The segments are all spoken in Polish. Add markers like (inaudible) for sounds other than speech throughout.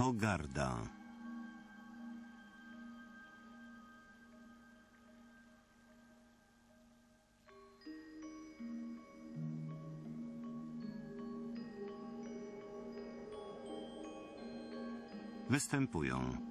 Pogarda. Występują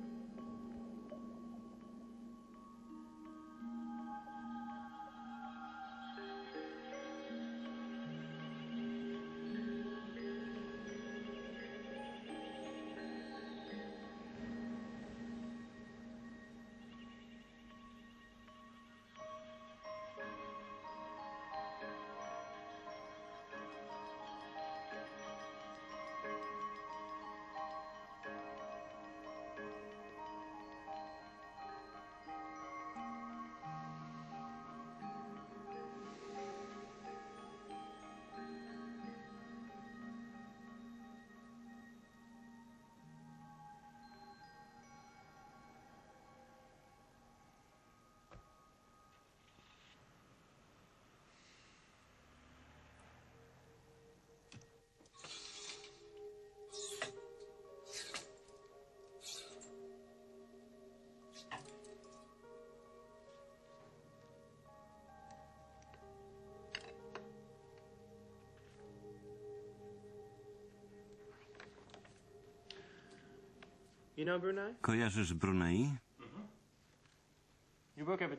You know Brunei? Kojarzysz Brunei?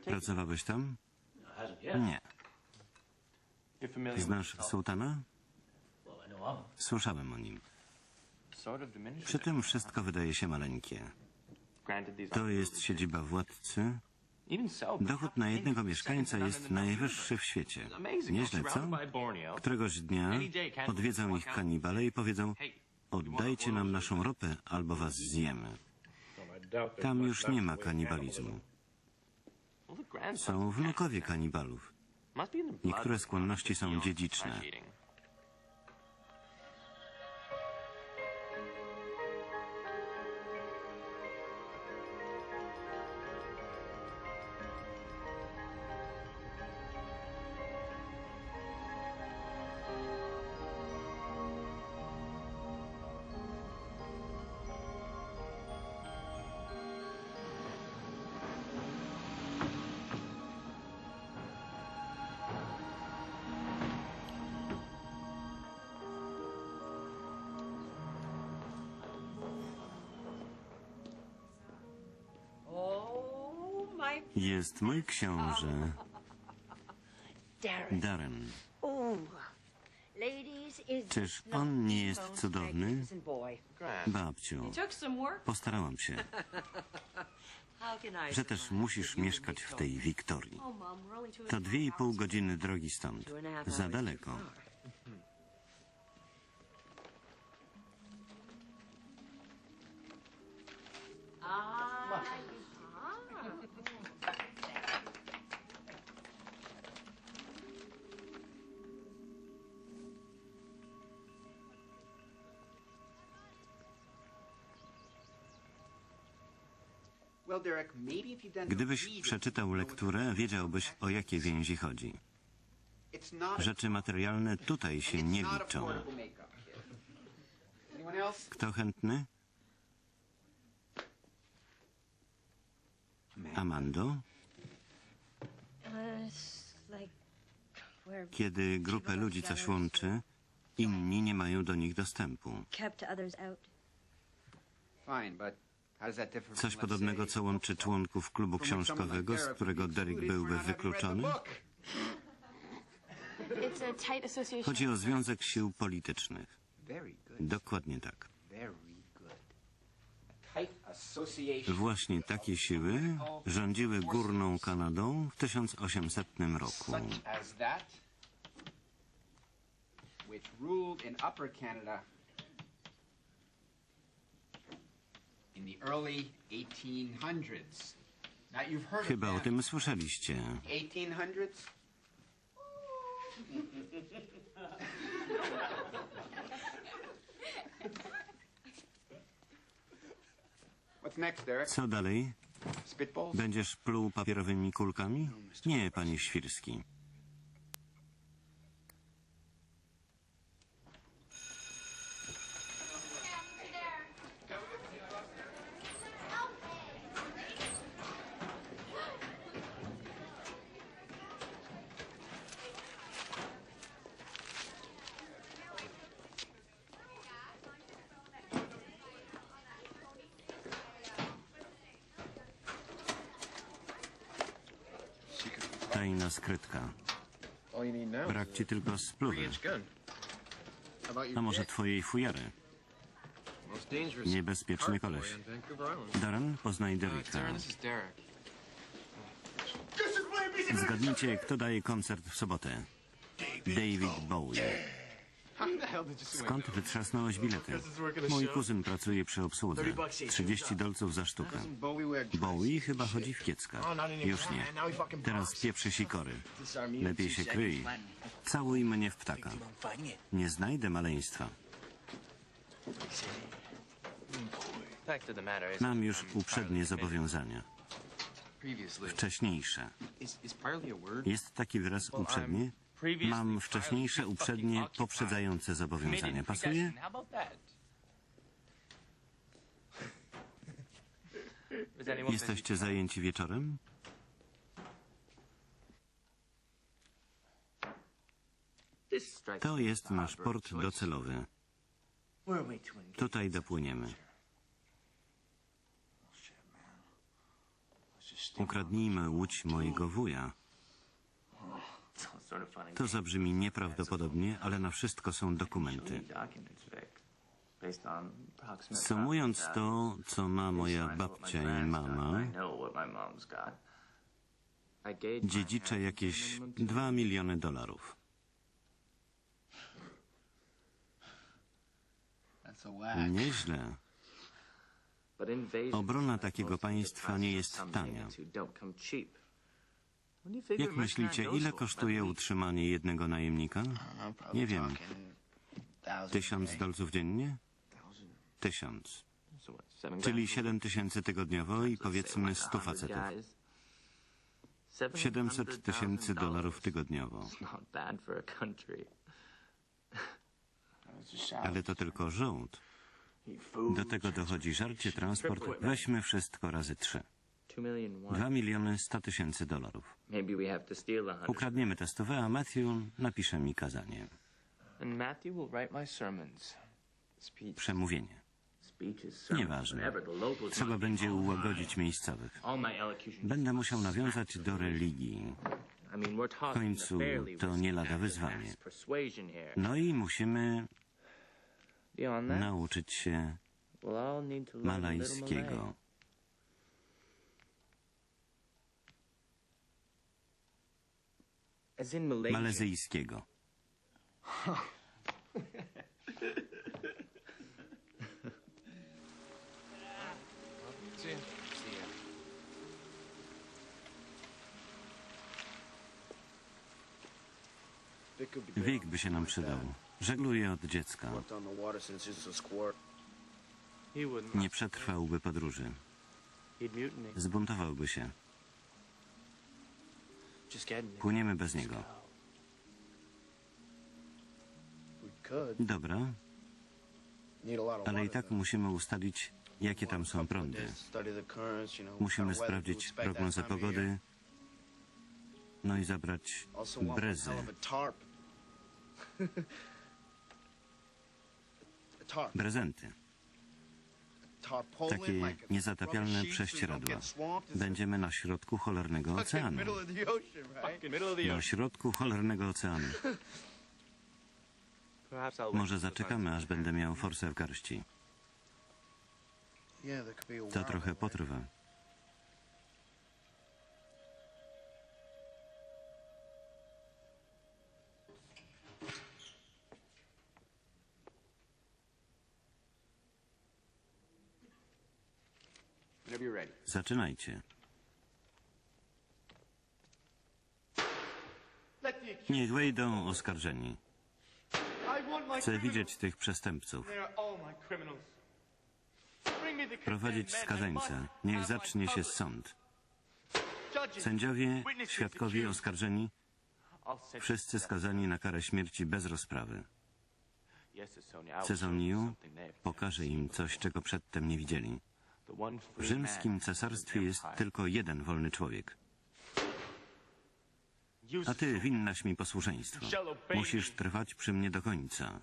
Pracowałeś tam? Hasn't yet. Nie. You're familiar with Znasz the sułtana? Well, I know of him. Słyszałem o nim. sort of diminished. Przy tym wszystko wydaje się maleńkie. Granted, these To jest siedziba władcy. even so. Dochód na jednego mieszkańca jest najwyższy w świecie. Nieźle, co? Któregoś dnia odwiedzą ich kanibale i powiedzą oddajcie nam naszą ropę, albo was zjemy. Tam już nie ma kanibalizmu. Są wnukowie kanibalów. Niektóre skłonności są dziedziczne. Jest mój książę, Darren. Czyż on nie jest cudowny? Babciu, postarałam się, że też musisz mieszkać w tej Wiktorii. Oh, To dwie i pół godziny drogi stąd. Za daleko. (laughs) Ah, Gdybyś przeczytał lekturę, wiedziałbyś, o jakie więzi chodzi. Rzeczy materialne tutaj się nie liczą. Kto chętny? Amando? Uh, Kiedy grupę ludzi coś łączy, inni nie mają do nich dostępu. Coś podobnego, co łączy członków klubu książkowego, z którego Derek byłby wykluczony? Chodzi o Związek Sił Politycznych. Dokładnie tak. Właśnie takie siły rządziły Górną Kanadą w 1800 roku. which ruled in Upper Canada in the early 1800s. Now you've heard Chyba o tym słyszeliście. 1800s? What's next, Derek? Co dalej? Będziesz pluł papierowymi kulkami? Nie, panie Świrski. Tajna skrytka. Brak ci tylko spluwy. A może twojej fujary? Niebezpieczny koleś. Darren, poznaj Derricka. Zgadnijcie, kto daje koncert w sobotę. David Bowie. Skąd wytrzasnąłeś bilety? Mój kuzyn pracuje przy obsłudze. 30 dolców za sztukę. Bowie chyba chodzi w kiecka. Już nie. Teraz pieprzy sikory. Lepiej się kryj. Całuj mnie w ptaka. Nie znajdę maleństwa. Mam już uprzednie zobowiązania. Wcześniejsze. Jest taki wyraz uprzednie? Mam wcześniejsze, uprzednie, poprzedzające zobowiązania. Pasuje? Jesteście zajęci wieczorem? To jest nasz port docelowy. Tutaj dopłyniemy. Ukradnijmy łódź mojego wuja. It's sort of funny. To zabrzmi nieprawdopodobnie, ale na wszystko są dokumenty. Sumując to, co ma moja babcia i mama, dziedziczę jakieś minimum to- 2 miliony dolarów. Nieźle. Obrona takiego państwa nie jest tania. Jak myślicie, ile kosztuje utrzymanie jednego najemnika? Nie wiem. Tysiąc dolców dziennie? Tysiąc. Czyli? 7 tysięcy tygodniowo i powiedzmy like 100 100 facetów. guys. 700 tysięcy dolarów tygodniowo. Ale to tylko żołd. Do tego dochodzi żarcie, transport. Weźmy wszystko razy trzy. Two million one. 2 miliony 100 tysięcy dolarów. Have to steal a. Ukradniemy Matthew napisze mi kazanie. Przemówienie. Nieważne. Trzeba będzie ułagodzić miejscowych. Będę musiał nawiązać do religii. Talking końcu to nie lada wyzwanie. No i musimy nauczyć się we'll Malezyjskiego. Wiek by się nam przydał. Żegluję od dziecka. Nie przetrwałby podróży. Zbuntowałby się. Płyniemy bez niego. Dobra, ale i tak musimy ustalić, jakie tam są prądy. Musimy sprawdzić prognozę pogody. No i zabrać brezy. (laughs) Prezenty. Takie niezatapialne prześcieradła. Będziemy na środku cholernego oceanu. Na środku cholernego oceanu. Może zaczekamy, aż będę miał forsę w garści. To trochę potrwa. Zaczynajcie. Niech wejdą oskarżeni. Chcę widzieć tych przestępców. Prowadzić skazańca. Niech zacznie się sąd. Sędziowie, świadkowie oskarżeni, wszyscy skazani na karę śmierci bez rozprawy. Cezoniu pokaże im coś, czego przedtem nie widzieli. W rzymskim cesarstwie jest tylko jeden wolny człowiek. A ty winnaś mi posłuszeństwo. Musisz trwać przy mnie do końca.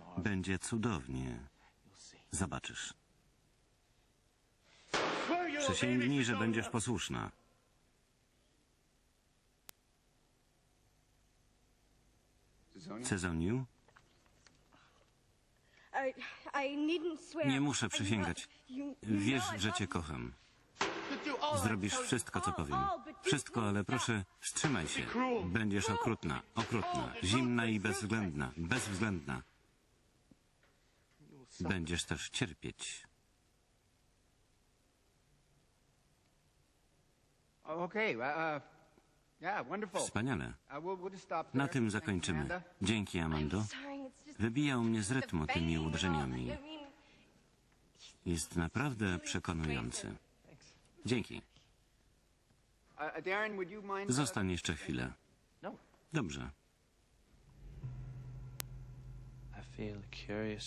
Oh. Będzie cudownie. Zobaczysz. Przysięgnij, że będziesz posłuszna. Cezoniu, nie muszę przysięgać. Wiesz, że cię kocham. Zrobisz wszystko, co powiem. Wszystko, ale proszę, wstrzymaj się. Będziesz okrutna, okrutna, zimna i bezwzględna, bezwzględna. Będziesz też cierpieć. Okay, uh, uh. Wspaniale. Na tym zakończymy. Dzięki, Amando. Wybijał mnie z rytmu the tymi uderzeniami. Jest naprawdę przekonujący. Dzięki. Uh, uh, uh, Zostań jeszcze chwilę. No. Dobrze.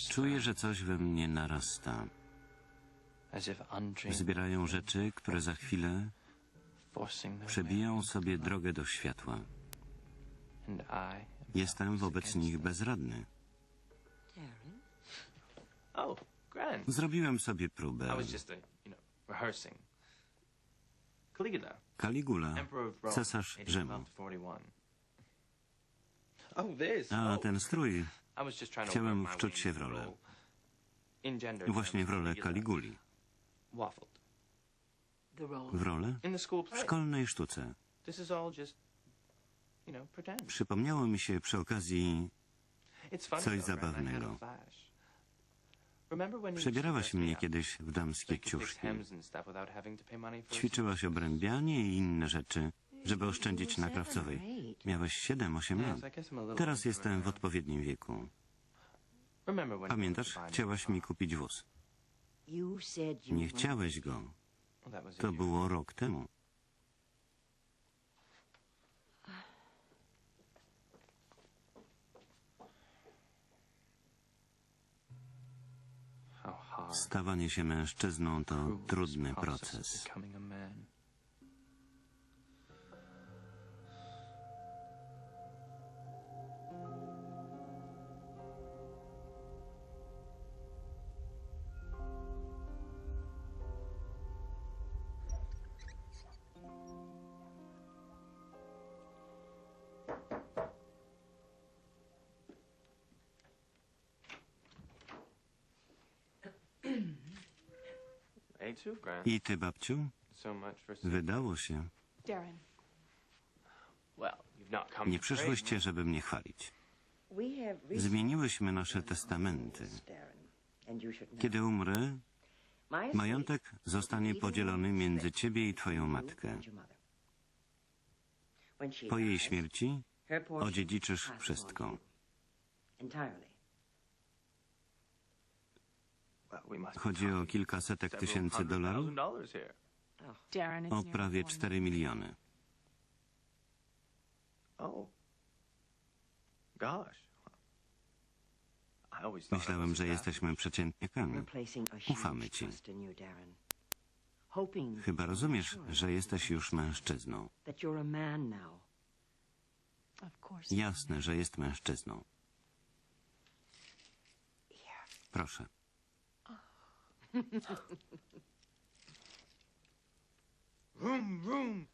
Czuję, że coś we mnie narasta. Zbierają rzeczy, które za chwilę przebiją sobie drogę do światła. Jestem wobec nich bezradny. Zrobiłem sobie próbę. Caligula, cesarz Rzymu. 1241. This. A ten strój chciałem wczuć się w rolę. właśnie w rolę. Waffled. W rolę w szkolnej sztuce. Przypomniało mi się przy okazji, Coś zabawnego. przebierałaś mnie kiedyś w damskie ciuszki. Ćwiczyłaś obrębianie i inne rzeczy, żeby oszczędzić na krawcowej. Miałeś 7-8 Yes, lat. Teraz jestem w odpowiednim wieku. Pamiętasz? Chciałaś mi kupić wóz. Nie chciałeś go. To było rok temu. Stawanie się mężczyzną to trudny proces. I ty, babciu? Wydało się. Nie przyszłyście, żeby mnie chwalić. Zmieniłyśmy nasze testamenty. Kiedy umrę, majątek zostanie podzielony między ciebie i twoją matkę. Po jej śmierci odziedziczysz wszystko. you. Entirely. Well, we must be Chodzi o kilkasetek tysięcy dolarów, it's o prawie four 4 miliony. Oh. Myślałem, że jesteśmy huge Ufamy ci. Chyba rozumiesz, że jesteś już mężczyzną. Jasne, że jest mężczyzną. Proszę. (laughs) Vroom, vroom.